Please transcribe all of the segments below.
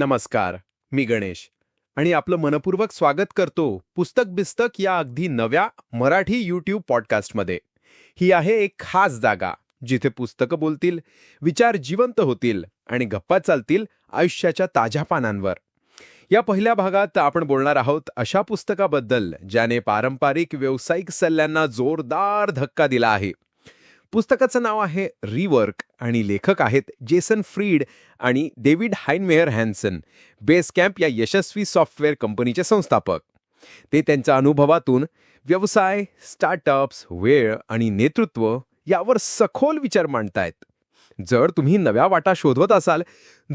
नमस्कार मी गणेश. आणि आपलं मनपूर्वक स्वागत करतो पुस्तक बिस्तक या अगदी नव्या मराठी यूट्यूब पॉडकास्टमध्ये ही आहे एक खास जागा जिथे पुस्तकं बोलतील विचार जिवंत होतील आणि गप्पा चालतील आयुष्याच्या ताज्या पानांवर. या पहिल्या भागात आपण बोलणार आहोत अशा पुस्तकाबद्दल ज्याने पारंपरिक व्यावसायिक सल्ल्यांना जोरदार धक्का दिला आहे. पुस्तकाचं नाव आहे रिवर्क आणि लेखक आहेत जेसन फ्रीड आणि David Heinemeier Hansson Basecamp या यशस्वी सॉफ्टवेअर कंपनीचे संस्थापक. ते त्यांच्या अनुभवातून व्यवसाय स्टार्टअप्स वेळ आणि नेतृत्व यावर सखोल विचार मांडतायत. जर तुम्ही नव्या वाटा शोधवत असाल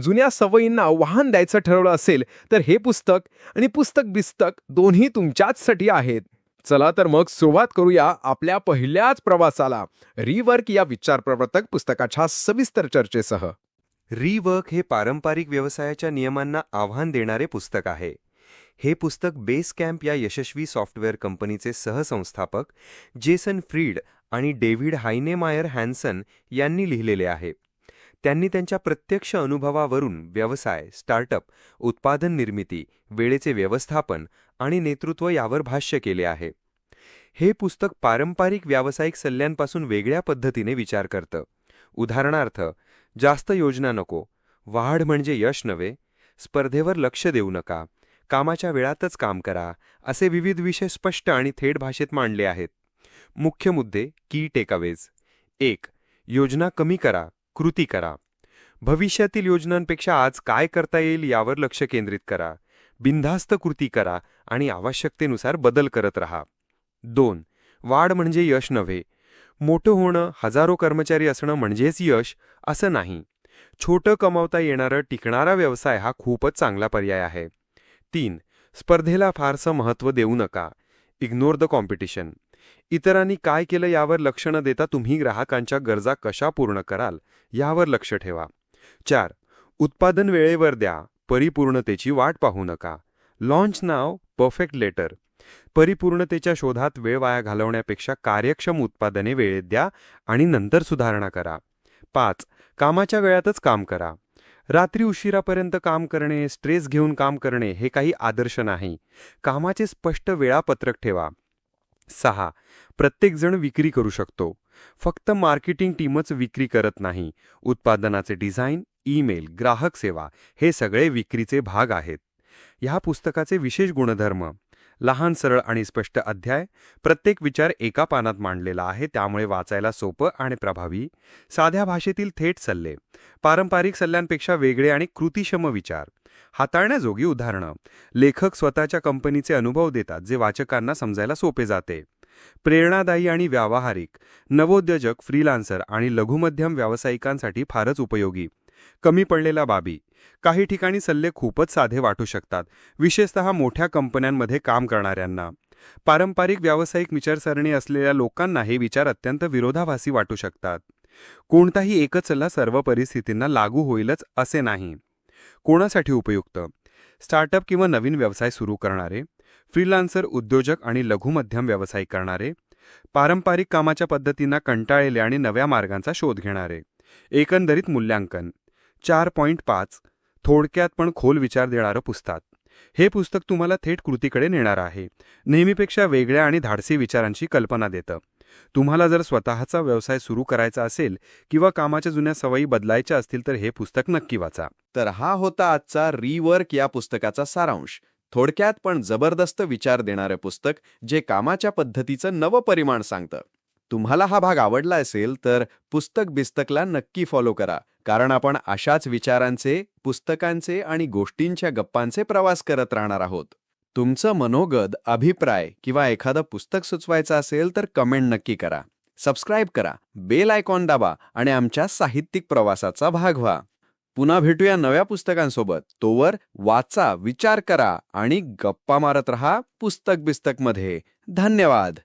जुन्या सवयींना आव्हान द्यायचं ठरवलं असेल तर हे पुस्तक आणि पुस्तक बिस्तक दोन्ही तुमच्याचसाठी आहेत. चला तर मग सुरुवात करूया आपल्या पहिल्याच प्रवासाला. रिवर्क या विचारप्रवर्तक पुस्तकाच्या सविस्तर चर्चेसह. रिवर्क हे पारंपरिक व्यवसायाच्या नियमांना आव्हान देणारे पुस्तक आहे. हे पुस्तक बेस कॅम्प या यशस्वी सॉफ्टवेअर कंपनीचे सहसंस्थापक जेसन फ्रीड आणि डेव्हिड हायनेमायर हॅन्सन यांनी लिहिलेले आहे. त्यांनी त्यांच्या प्रत्यक्ष अनुभवावरून व्यवसाय स्टार्टअप उत्पादन निर्मिती वेळेचे व्यवस्थापन आणि नेतृत्व यावर भाष्य केले आहे. हे पुस्तक पारंपरिक व्यावसायिक सल्ल्यांपासून वेगळ्या पद्धतीने विचार करतं. उदाहरणार्थ जास्त योजना नको वाढ म्हणजे यश नव्हे स्पर्धेवर लक्ष देऊ नका कामाच्या वेळातच काम करा असे विविध विषय स्पष्ट आणि थेट भाषेत मांडले आहेत. मुख्य मुद्दे की टेकअवेज? एक योजना कमी करा कृती करा. भविष्यातील योजनांपेक्षा आज काय करता येईल यावर लक्ष केंद्रित करा. बिनधास्त कृती करा आणि आवश्यकतेनुसार बदल करत राहा. दोन वाढ म्हणजे यश नव्हे. मोठं होणं हजारो कर्मचारी असणं म्हणजेच यश असं नाही. छोटं कमावता येणारं टिकणारा व्यवसाय हा खूपच चांगला पर्याय आहे. तीन स्पर्धेला फारसं महत्त्व देऊ नका. इग्नोर द कॉम्पिटिशन इतरांनी काय केलं यावर लक्ष न देता तुम्ही ग्राहकांच्या गरजा कशा पूर्ण कराल यावर लक्ष ठेवा. चार उत्पादन वेळेवर द्या परिपूर्णतेची वाट पाहू नका. लॉन्च नाव परफेक्ट लेटर परिपूर्णतेच्या शोधात वेळ वाया घालवण्यापेक्षा कार्यक्षम उत्पादने वेळेत द्या आणि नंतर सुधारणा करा. पाच कामाच्या वेळातच काम करा. रात्री उशिरापर्यंत काम करणे स्ट्रेस घेऊन काम करणे हे काही आदर्श नाही. कामाचे स्पष्ट वेळापत्रक ठेवा. सहा. प्रत्येकजण विक्री करू शकतो. फक्त मार्केटिंग टीमच विक्री करत नाही. उत्पादनाचे डिझाईन ईमेल ग्राहक सेवा हे सगळे विक्रीचे भाग आहेत. ह्या पुस्तकाचे विशेष गुणधर्म. लहान सरळ आणि स्पष्ट अध्याय. प्रत्येक विचार एका पानात मांडलेला आहे त्यामुळे वाचायला सोपं आणि प्रभावी. साध्या भाषेतील थेट सल्ले. पारंपरिक सल्ल्यांपेक्षा वेगळे आणि कृतिशम विचार. हाताळण्याजोगी उदाहरणं. लेखक स्वतःच्या कंपनीचे अनुभव देतात जे वाचकांना समजायला सोपे जाते. प्रेरणादायी आणि व्यावहारिक नवोद्योजक फ्रीलान्सर आणि लघुमध्यम व्यावसायिकांसाठी फारच उपयोगी. कमी पडलेल्या बाबी. काही ठिकाणी सल्ले खूपच साधे वाटू शकतात विशेषतः मोठ्या कंपन्यांमध्ये काम करणाऱ्यांना. पारंपरिक व्यावसायिक विचारसरणी असलेल्या लोकांना हे विचार अत्यंत विरोधाभासी वाटू शकतात. कोणताही एकच सल्ला सर्व परिस्थितींना लागू होईलच असे नाही. कोणासाठी उपयुक्त? स्टार्टअप किंवा नवीन व्यवसाय सुरू करणारे? फ्रीलान्सर उद्योजक आणि लघुमध्यम व्यवसाय करणारे? पारंपरिक कामाच्या पद्धतींना कंटाळलेले आणि नव्या मार्गांचा शोध घेणारे? एकंदरीत मूल्यांकन. चार पॉईंट पाच. थोडक्यात पण खोल विचार देणारं पुस्तक. हे पुस्तक तुम्हाला थेट कृतीकडे नेणार आहे. नेहमीपेक्षा वेगळ्या आणि धाडसी विचारांची कल्पना देतं. तुम्हाला जर स्वतःचा व्यवसाय सुरू करायचा असेल किंवा कामाच्या जुन्या सवयी बदलायच्या असतील तर हे पुस्तक नक्की वाचा. तर हा होता आजचा रिवर्क या पुस्तकाचा सारांश. थोडक्यात पण जबरदस्त विचार देणारं पुस्तक जे कामाच्या पद्धतीचं नवं परिमाण सांगतं. तुम्हाला हा भाग आवडला असेल तर पुस्तक बिस्तकला नक्की फॉलो करा कारण आपण अशाच विचारांचे पुस्तकांचे आणि गोष्टींच्या गप्पांचे प्रवास करत राहणार आहोत. तुमचं मनोगत अभिप्राय किंवा एखादं पुस्तक सुचवायचं असेल तर कमेंट नक्की करा. सबस्क्राईब करा. बेल आयकॉन दाबा आणि आमच्या साहित्यिक प्रवासाचा भाग व्हा. पुन्हा भेटूया नव्या पुस्तकांसोबत. तोवर वाचा विचार करा आणि गप्पा मारत रहा पुस्तक बिस्तकमध्ये. धन्यवाद!